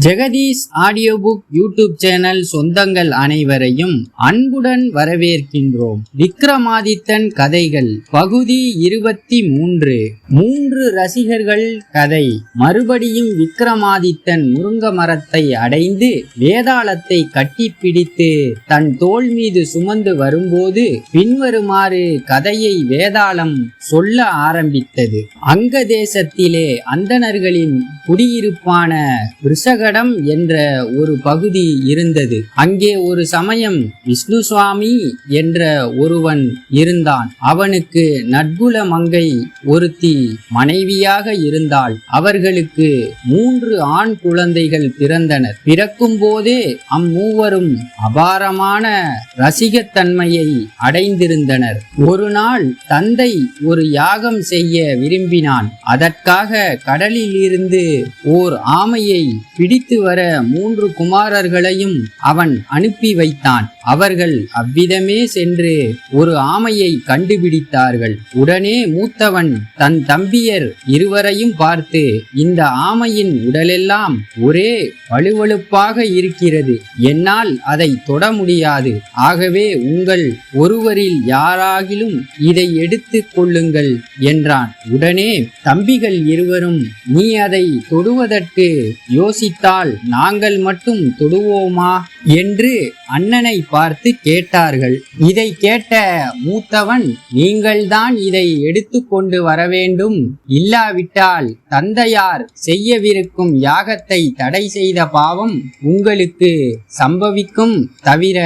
Jagadish audio book YouTube channel சொந்தங்கள் அனைவரையும் அன்புடன் வரவேற்கின்றோம். விக்ரமாதித்தன் கதைகள் பகுதி இருபத்தி மூன்று. மூன்று ரசிகர்கள் கதை. மறுபடியும் விக்ரமாதித்தன் முருங்க மரத்தை அடைந்து வேதாளத்தை கட்டிப்பிடித்து தன் தோள் மீது சுமந்து வரும்போது பின்வருமாறு கதையை வேதாளம் சொல்ல ஆரம்பித்தது. அங்க தேசத்திலே அந்தணர்களின் குடியிருப்பான விருஷகடம் என்ற ஒரு பகுதி இருந்தது. அங்கே ஒரு சமயம் விஷ்ணு சுவாமி என்ற ஒருவன் இருந்தான். அவனுக்கு நட்புல மங்கை ஒருத்தி மனைவியாக இருந்தாள். அவர்களுக்கு மூன்று ஆண் குழந்தைகள் பிறந்தனர். பிறக்கும் போதே அம்மூவரும் அபாரமான ரசிகத்தன்மையை அடைந்திருந்தனர். ஒரு நாள் தந்தை ஒரு யாகம் செய்ய விரும்பினான். அதற்காக கடலில் இருந்து ஓர் ஆமையை பிடி பிடித்து வர மூன்று குமாரர்களையும் அவன் அனுப்பி வைத்தான். அவர்கள் அவ்விதமே சென்று ஒரு ஆமையை கண்டுபிடித்தார்கள். உடனே மூத்தவன் தன் தம்பியர் இருவரையும் பார்த்து இந்த ஆமையின் உடலெல்லாம் ஒரே வலுவழுப்பாக இருக்கிறது. என்னால் அதை தொட முடியாது. ஆகவே உங்கள் ஒருவரில் யாராகிலும் இதை எடுத்துக் கொள்ளுங்கள் என்றான். உடனே தம்பிகள் இருவரும் நீ அதை தொடுவதற்கு யோசித்தால் நாங்கள் மட்டும் தொடுவோமா? என்று அண்ணனை பார்த்து கேட்டார்கள். இதை கேட்ட மூத்தவன் நீங்கள்தான் இதை எடுத்துக்கொண்டு வர வேண்டும் இல்லாவிட்டால் தந்தையார் செய்யவிருக்கும் யாகத்தை தடை செய்த பாவம் உங்களுக்கு சம்பவிக்கும். தவிர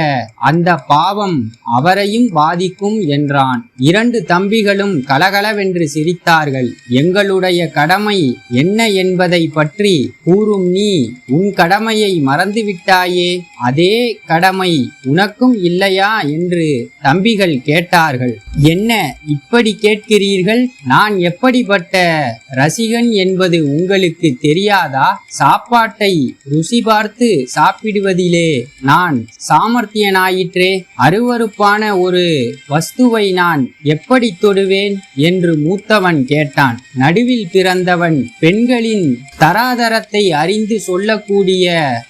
அந்த பாவம் அவரையும் பாதிக்கும் என்றான். இரண்டு தம்பிகளும் கலகலவென்று சிரித்தார்கள். எங்களுடைய கடமை என்ன என்பதை பற்றி கூறும் நீ உன் கடமையை மறந்துவிட்டாயே. அதே கடமை உனக்கும் இல்லையா என்று தம்பிகள் கேட்டார்கள். என்ன இப்படி கேட்கிறீர்கள்? நான் எப்படிப்பட்ட ரசிகன் என்பது உங்களுக்கு தெரியாதா? சாப்பாட்டை ருசி பார்த்து சாப்பிடுவதிலே நான் சாமர்த்தியனாயிற்றே. அருவருப்பான ஒரு வஸ்துவை நான் எப்படி தொடுவேன்? என்று மூத்தவன் கேட்டான். நடுவில் பிறந்தவன் பெண்களின் தராதரத்தை அறிந்து சொல்லக்கூடிய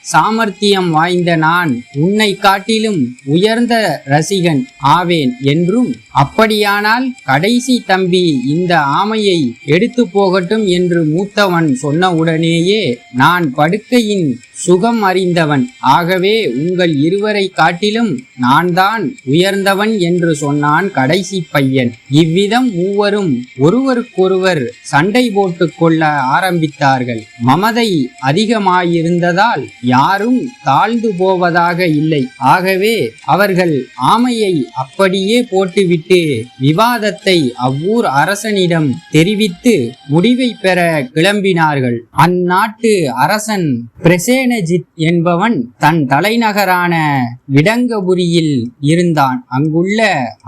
சாமர்த்தியம் வாய்ந்த நான் உன்னை காட்டிலும் உயர்ந்த ரசிகன் ஆவேன் என்றும் அப்படியானால் கடைசி தம்பி இந்த ஆமையை எடுத்து போகட்டும் என்று மூத்தவன் சொன்னவுடனேயே நான் படுக்கையின் சுகம் அறிந்தவன். ஆகவே உங்கள் இருவரை காட்டிலும் நான் தான் உயர்ந்தவன் என்று சொன்னான் கடைசி பையன். இவ்விதம் மூவரும் ஒருவருக்கொருவர் சண்டை போட்டு கொள்ள ஆரம்பித்தார்கள். மமதை அதிகமாயிருந்ததால் யாரும் தாழ்ந்து போவதாக இல்லை. ஆகவே அவர்கள் ஆமையை அப்படியே போட்டுவிட்டு விவாதத்தை அவ்வூர் அரசனிடம் தெரிவித்து முடிவை பெற கிளம்பினார்கள். அந்நாட்டு அரசன் பிரசேனஜித் என்பவன் தன் தலைநகரான விடங்கபுரியில் இருந்தான். அங்குள்ள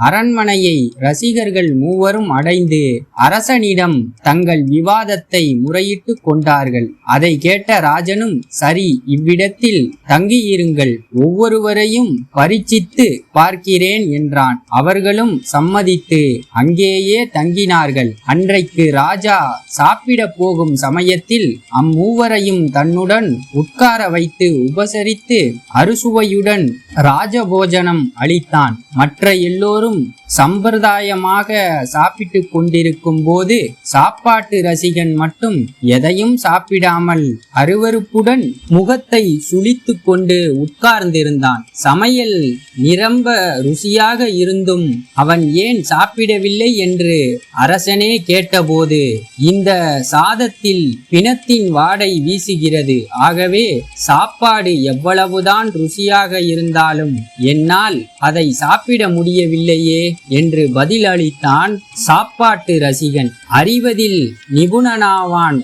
அரண்மனையை ரசிகர்கள் மூவரும் அடைந்து அரசனிடம் தங்கள் விவாதத்தை முறையிட்டு கொண்டார்கள். அதை கேட்ட ராஜனும் சரி இவ்விடத்தில் தங்கியிருங்கள். ஒவ்வொருவரையும் பரீட்சித்து பார்க்கிறேன் என்றான். அவர்களும் சம்மதித்து அங்கேயே தங்கினார்கள். அன்றைக்கு ராஜா சாப்பிட போகும் சமயத்தில் அம்மூவரையும் தன்னுடன் உட்கார் உட்கார வைத்து உபசரித்து அறுசுவையுடன் ராஜபோஜனம் அளித்தான். மற்ற எல்லோரும் சம்பிரதாயமாக சாப்பிட்டு கொண்டிருக்கும் போது சாப்பாட்டு ரசிகன் மட்டும் எதையும் சாப்பிடாமல் அருவருப்புடன் முகத்தை சுழித்து கொண்டு உட்கார்ந்திருந்தான். சமையல் நிரம்ப ருசியாக இருந்தும் அவன் ஏன் சாப்பிடவில்லை என்று அரசனே கேட்டபோது இந்த சாதத்தில் பிணத்தின் வாடை வீசுகிறது. ஆகவே சாப்பாடு எவ்வளவுதான் ருசியாக இருந்தாலும் என்னால் அதை சாப்பிட முடியவில்லையே என்று பதிலளித்தான் சாப்பாட்டு ரசிகன். அறிவதில் நிபுணனாவான்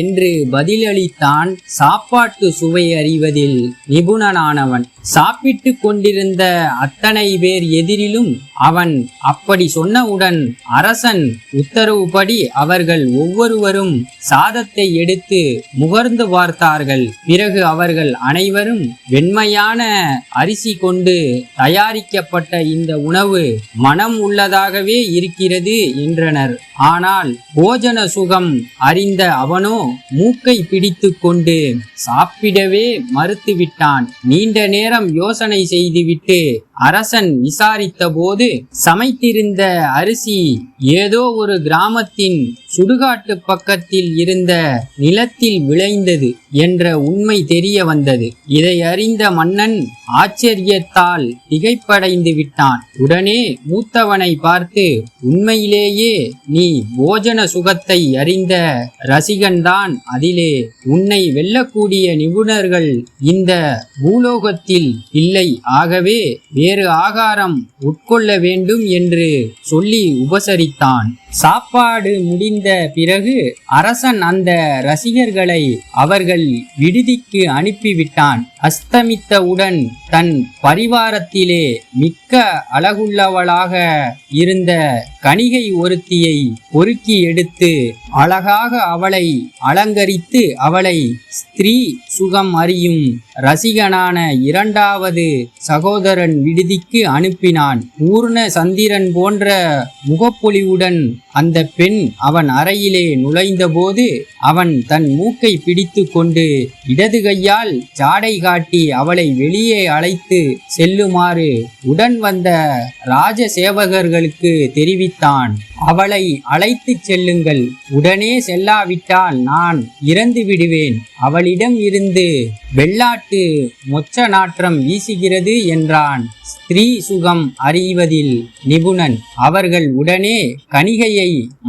என்று பதிலளித்தான். சாப்பாட்டு சுவை அறிவதில் நிபுணனானவன். சாப்பிட்டு கொண்டிருந்த அத்தனை பேர் எதிரிலும் அவன் அப்படி சொன்னவுடன் அரசன் உத்தரவுப்படி அவர்கள் ஒவ்வொருவரும் சாதத்தை எடுத்து முகர்ந்து பார்த்தார்கள். பிறகு அவர்கள் அனைவரும் வெண்மையான அரிசி கொண்டு தயாரிக்கப்பட்ட இந்த உணவு மனம் உள்ளதாகவே இருக்கிறது என்றனர். ஆனால் போஜன சுகம் அறிந்த அவனோ மூக்கை பிடித்து கொண்டு சாப்பிடவே மறுத்துவிட்டான். நீண்ட நேரம் யோசனை செய்துவிட்டு அரசன் விசாரித்த போது சமைத்திருந்த அரிசி ஏதோ ஒரு கிராமத்தின் சுடுகாட்டு பக்கத்தில் இருந்த நிலத்தில் விளைந்தது என்ற உண்மை தெரிய வந்தது. இதை அறிந்த மன்னன் ஆச்சரியத்தால் திகைப்படைந்து விட்டான். உடனே மூத்தவனை பார்த்து உண்மையிலேயே நீ போஜன சுகத்தை அறிந்த ரசிகன்தான். அதிலே உன்னை வெல்லக்கூடிய நிபுணர்கள் இந்த பூலோகத்தில் இல்லை. ஆகவே வேறு ஆகாரம் உட்கொள்ள வேண்டும் என்று சொல்லி உபசரித்தான். சாப்பாடு முடிந்த பிறகு அரசன் அந்த ரசிகர்களை அவர்கள் விடுதிக்கு அனுப்பிவிட்டான். அஸ்தமித்தவுடன் தன் பரிவாரத்திலே மிக்க அழகுள்ளவளாக இருந்த கணிகை ஒருத்தியை பொறுக்கி எடுத்து அழகாக அவளை அலங்கரித்து அவளை ஸ்திரீ சுகம் அறியும் ரசிகனான இரண்டாவது சகோதரன் விடு விடுதிக்கு அனுப்பினான். பூர்ண சந்திரன் போன்ற முகப்பொலிவுடன் அந்த பெண் அவன் அறையிலே நுழைந்தபோது அவன் தன் மூக்கை பிடித்து கொண்டு இடது கையால் ஜாடை காட்டி அவளை வெளியே அழைத்து செல்லுமாறு உடன் வந்த ராஜ சேவகர்களுக்கு தெரிவித்தான். அவளை அழைத்துச் செல்லுங்கள். உடனே செல்லாவிட்டால் நான் இறந்து விடுவேன். அவளிடம் இருந்து வெள்ளாட்டு மொச்ச நாற்றம் வீசுகிறது என்றான். ஸ்திரீ சுகம் அறிவதில் நிபுணன். அவர்கள் உடனே கணிகையை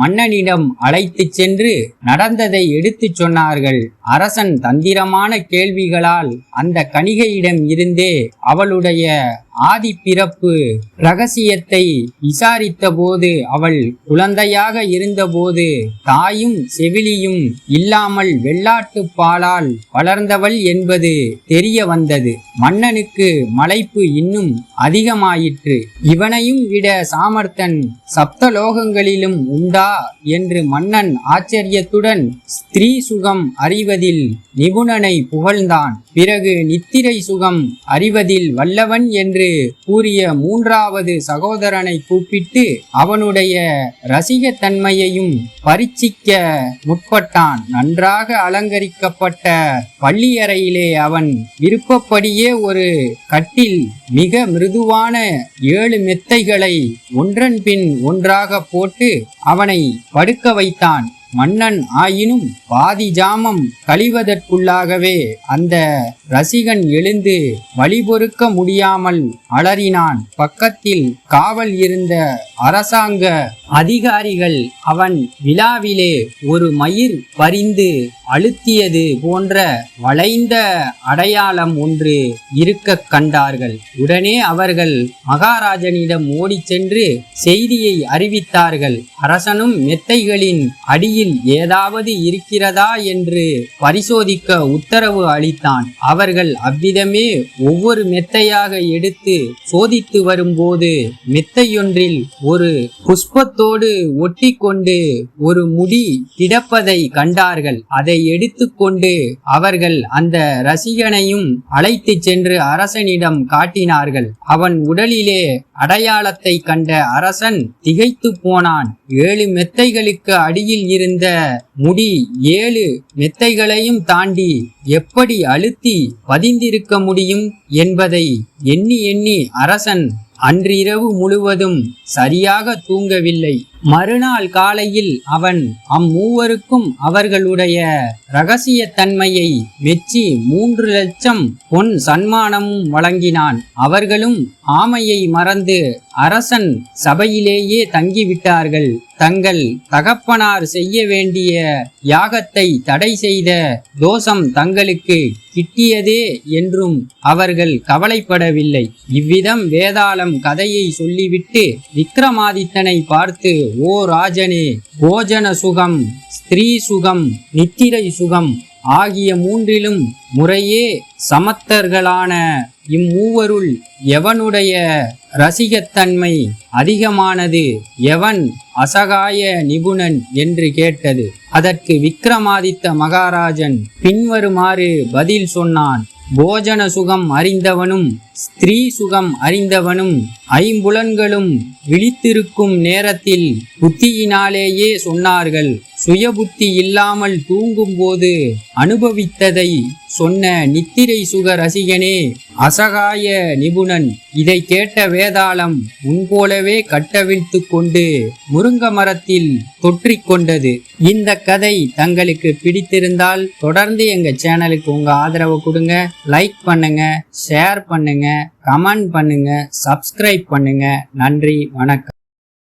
மன்னனிடம் அழைத்துச் சென்று நடந்ததை எடுத்துச் சொன்னார்கள். அரசன் தந்திரமான கேள்விகளால் அந்த கணிகையிடம் இருந்தே அவளுடைய ஆதி பிறப்பு ரகசியத்தை விசாரித்த போது அவள் குழந்தையாக இருந்தபோது தாயும் செவிலியும் இல்லாமல் வெள்ளாட்டு பாலால் வளர்ந்தவள் என்பது தெரிய வந்தது. மன்னனுக்கு மலைப்பு இன்னும் அதிகமாயிற்று. இவனையும் விட சாமர்த்தன் சப்தலோகங்களிலும் உண்டா என்று மன்னன் ஆச்சரியத்துடன் ஸ்திரீ சுகம் அறிவதில் நிபுணனை புகழ்ந்தான். பிறகு நித்திரை சுகம் அறிவதில் வல்லவன் என்று கூறிய மூன்றாவது சகோதரனை கூப்பிட்டு அவனுடைய ரசிகத்தன்மையையும் பரீட்சிக்க முற்பட்டான். நன்றாக அலங்கரிக்கப்பட்ட பள்ளியறையிலே அவன் விருப்பப்படியே ஒரு கட்டில் மிக மிருதுவான ஏழு மெத்தைகளை ஒன்றன் பின் ஒன்றாக போட்டு அவனை படுக்க வைத்தான். மன்னன் ஆயினும் பாதி ஜாமம் கழிவதற்குள்ளாகவே அந்த ரசிகன் எழுந்து வழிபொறுக்க முடியாமல் அலறினான். பக்கத்தில் காவல் இருந்த அரசாங்க அதிகாரிகள் அவன் விழாவிலே ஒரு மயிர் பறிந்து அழுத்தியது போன்ற வளைந்த அடையாளம் ஒன்று இருக்க கண்டார்கள். உடனே அவர்கள் மகாராஜனிடம் ஓடிச் சென்று செய்தியை அறிவித்தார்கள். அரசனும் மெத்தைகளின் அடியில் ஏதாவது இருக்கிறதா? என்று பரிசோதிக்க உத்தரவு அளித்தான். அவர்கள் அவ்விதமே ஒவ்வொரு மெத்தையாக எடுத்து சோதித்து வரும்போது மெத்தையொன்றில் ஒரு புஷ்பத்தோடு ஒட்டிக்கொண்டு ஒரு முடி கிடப்பதை கண்டார்கள். அதை எடுத்துக்கொண்டு அவர்கள் அந்த ரசிகனையும் அழைத்துச் சென்று அரசனிடம் காட்டினார்கள். அவன் உடலிலே அடையாளத்தை கண்ட அரசன் திகைத்து போனான். ஏழு மெத்தைகளுக்கு அடியில் இருந்த முடி ஏழு மெத்தைகளையும் தாண்டி எப்படி அழுத்தி பதிந்திருக்க முடியும் என்பதை எண்ணி எண்ணி அரசன் அன்றிரவு முழுவதும் சரியாக தூங்கவில்லை. மறுநாள் காலையில் அவன் அம்மூவருக்கும் அவர்களுடைய இரகசியத்தன்மையை மெச்சி மூன்று லட்சம் பொன் சன்மானமும் வழங்கினான். அவர்களும் ஆமையை மறந்து அரசன் சபையிலேயே தங்கிவிட்டார்கள். தங்கள் தகப்பனார் செய்ய வேண்டிய யாகத்தை தடை செய்த தோஷம் தங்களுக்கு கிட்டியதே என்றும் அவர்கள் கவலைப்படவில்லை. இவ்விதம் வேதாளம் கதையை சொல்லிவிட்டு விக்ரமாதித்தனை பார்த்து ஓ ராஜனே போஜன சுகம் ஸ்திரீ சுகம் நித்திரை சுகம் ஆகிய மூன்றிலும் முறையே சமத்தர்களான இம்மூவருள் எவனுடைய ரசிகத்தன்மை அதிகமானது எவன் அசகாய நிபுணன் என்று கேட்டது. அதற்கு விக்ரமாதித்த மகாராஜன் பின்வருமாறு பதில் சொன்னான். போஜன சுகம் அறிந்தவனும் ஸ்திரீ சுகம் அறிந்தவனும் ஐம்புலன்களும் விழித்திருக்கும் நேரத்தில் புத்தியினாலேயே சொன்னார்கள். சுயபுத்தி இல்லாமல் தூங்கும்போது அனுபவித்ததை சொன்ன நித்திரை சுக ரசிகனே அசகாய நிபுணன் இதை கேட்ட வேதாளம் முன்போலவே கட்டவிழ்த்து கொண்டு முருங்க மரத்தில் தொற்றிக்கொண்டது இந்த கதை தங்களுக்கு பிடித்திருந்தால் தொடர்ந்து எங்க சேனலுக்கு உங்க ஆதரவை கொடுங்க. லைக் பண்ணுங்க ஷேர் பண்ணுங்க கமெண்ட் பண்ணுங்க சப்ஸ்கிரைப் பண்ணுங்க. நன்றி வணக்கம்.